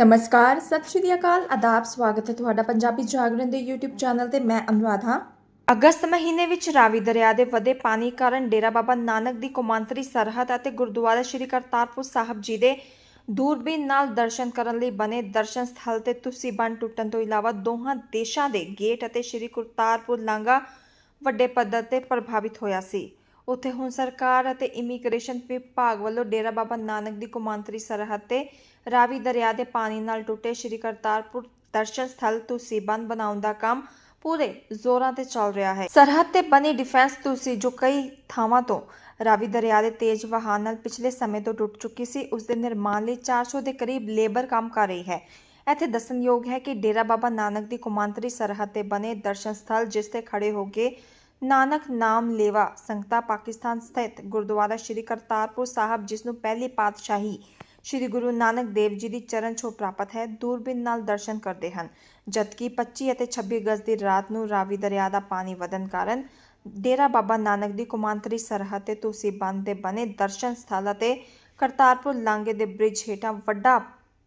ਨਮਸਕਾਰ, ਸਤਿ ਸ਼੍ਰੀ ਅਕਾਲ, ਆਦਾਬ, ਸਵਾਗਤ ਹੈ ਤੁਹਾਡਾ ਪੰਜਾਬੀ ਜਾਗਰਣ ਦੇ YouTube ਚੈਨਲ ਤੇ, ਮੈਂ ਅਨੁਰਾਧ। ਹਾਂ ਅਗਸਤ ਮਹੀਨੇ ਵਿੱਚ ਰਾਵੀ ਦਰਿਆ ਦੇ ਵਧੇ ਪਾਣੀ ਕਾਰਨ ਡੇਰਾ ਬਾਬਾ ਨਾਨਕ ਦੀ ਕੌਮਾਂਤਰੀ ਸਰਹੱਦ ਅਤੇ ਗੁਰਦੁਆਰਾ ਸ੍ਰੀ ਕਰਤਾਰਪੁਰ ਸਾਹਿਬ ਜੀ ਦੇ ਦੂਰਬੀਨ ਨਾਲ ਦਰਸ਼ਨ ਕਰਨ ਲਈ ਬਣੇ ਦਰਸ਼ਨ ਸਥਲ ਤੇ ਤੁਸੀਂ ਬਣ ਟੁੱਟਣ ਤੋਂ ਇਲਾਵਾ ਦੋਹਾਂ ਦੇਸ਼ਾਂ ਦੇ ਗੇਟ ਅਤੇ ਸ੍ਰੀ ਕਰਤਾਰਪੁਰ ਲਾਂਘਾ ਵੱਡੇ ਪੱਧਰ ਤੇ ਪ੍ਰਭਾਵਿਤ ਹੋਇਆ ਸੀ। ਉੱਥੇ ਹੁਣ ਸਰਕਾਰ ਅਤੇ ਇਮੀਗ੍ਰੇਸ਼ਨ ਵਿਭਾਗ ਵੱਲੋਂ ਡੇਰਾ ਬਾਬਾ ਨਾਨਕ ਦੀ ਕੌਮਾਂਤਰੀ ਸਰਹੱਦ ਤੇ ਰਾਵੀ ਦਰਿਆ ਦੇ ਪਾਣੀ ਨਾਲ ਟੁੱਟੇ ਸ੍ਰੀ ਕਰਤਾਰਪੁਰ ਦਰਸ਼ਨ ਸਥਲ ਤੁਸੀਂ ਬੰਨ ਬਣਾਉਣ ਦਾ ਕੰਮ ਪੂਰੇ ਜ਼ੋਰਾਂ ਤੇ ਚੱਲ ਰਿਹਾ ਹੈ। ਸਰਹੱਦ ਤੇ ਬਣੀ ਡਿਫੈਂਸ ਤੁਸੀਂ ਜੋ ਕਈ ਥਾਵਾਂ ਤੋਂ ਰਾਵੀ ਦਰਿਆ ਦੇ ਤੇਜ਼ ਵਹਾਅ ਨਾਲ ਪਿਛਲੇ ਸਮੇਂ ਤੋਂ ਟੁੱਟ ਚੁੱਕੀ ਸੀ, ਉਸ ਦੇ ਨਿਰਮਾਣ ਲਈ 400 ਦੇ ਕਰੀਬ ਲੇਬਰ ਕੰਮ ਕਰ ਰਹੀ ਹੈ। ਇੱਥੇ ਦੱਸਣਯੋਗ ਹੈ ਕਿ ਡੇਰਾ ਬਾਬਾ ਨਾਨਕ ਦੀ ਕੌਮਾਂਤਰੀ ਸਰਹੱਦ ਤੇ ਬਣੇ ਦਰਸ਼ਨ ਸਥਲ ਜਿਸ ਤੇ ਖੜੇ ਹੋ ਕੇ ਨਾਨਕ ਨਾਮ ਲੇਵਾ ਸੰਗਤਾ ਪਾਕਿਸਤਾਨ ਸਥਿਤ ਗੁਰਦੁਆਰਾ ਸ੍ਰੀ ਕਰਤਾਰਪੁਰ ਸਾਹਿਬ, ਜਿਸ ਨੂੰ ਪਹਿਲੀ ਪਾਤਸ਼ਾਹੀ ਸ੍ਰੀ ਗੁਰੂ ਨਾਨਕ ਦੇਵ ਜੀ ਦੀ ਚਰਨ ਛੋਹ ਪ੍ਰਾਪਤ ਹੈ, ਦੂਰਬੀਨ ਨਾਲ ਦਰਸ਼ਨ ਕਰਦੇ ਹਨ। ਜਦਕਿ 25 ਅਤੇ 26 ਅਗਸਤ ਦੀ ਰਾਤ ਨੂੰ ਰਾਵੀ ਦਰਿਆ ਦਾ ਪਾਣੀ ਵਧਣ ਕਾਰਨ ਡੇਰਾ ਬਾਬਾ ਨਾਨਕ ਦੀ ਕੌਮਾਂਤਰੀ ਸਰਹੱਦ ਤੇ ਤੁਸੀਂ ਬੰਦ ਦੇ ਬਣੇ ਦਰਸ਼ਨ ਸਥਲ ਅਤੇ ਕਰਤਾਰਪੁਰ ਲਾਂਘੇ ਦੇ ਬ੍ਰਿਜ ਹੇਠਾਂ ਵੱਡਾ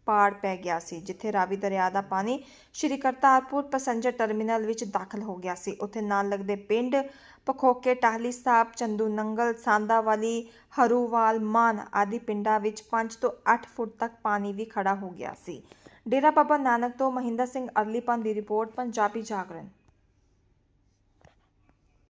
ਪਾੜ ਪੈ ਗਿਆ ਸੀ, ਜਿੱਥੇ ਰਾਵੀ ਦਰਿਆ ਦਾ ਪਾਣੀ ਸ਼੍ਰੀ ਕਰਤਾਰਪੁਰ ਪੈਸੇਂਜਰ ਟਰਮੀਨਲ ਵਿੱਚ ਦਾਖਲ ਹੋ ਗਿਆ ਸੀ। ਉੱਥੇ ਨਾਲ ਲੱਗਦੇ ਪਿੰਡ ਪਖੋਕੇ, ਟਾਹਲੀ ਸਾਹਿਬ, ਚੰਦੂ ਨੰਗਲ, ਸਾਂਦਾਵਾਲੀ, ਹਰੂਵਾਲ, ਮਾਨ ਆਦਿ ਪਿੰਡਾਂ ਵਿੱਚ 5 ਤੋਂ 8 ਫੁੱਟ ਤੱਕ ਪਾਣੀ ਵੀ ਖੜਾ ਹੋ ਗਿਆ ਸੀ। ਡੇਰਾ ਬਾਬਾ ਨਾਨਕ ਤੋਂ ਮਹਿੰਦਰ ਸਿੰਘ ਅਰਲੀਪਨ ਦੀ ਰਿਪੋਰਟ, ਪੰਜਾਬੀ ਜਾਗਰਣ।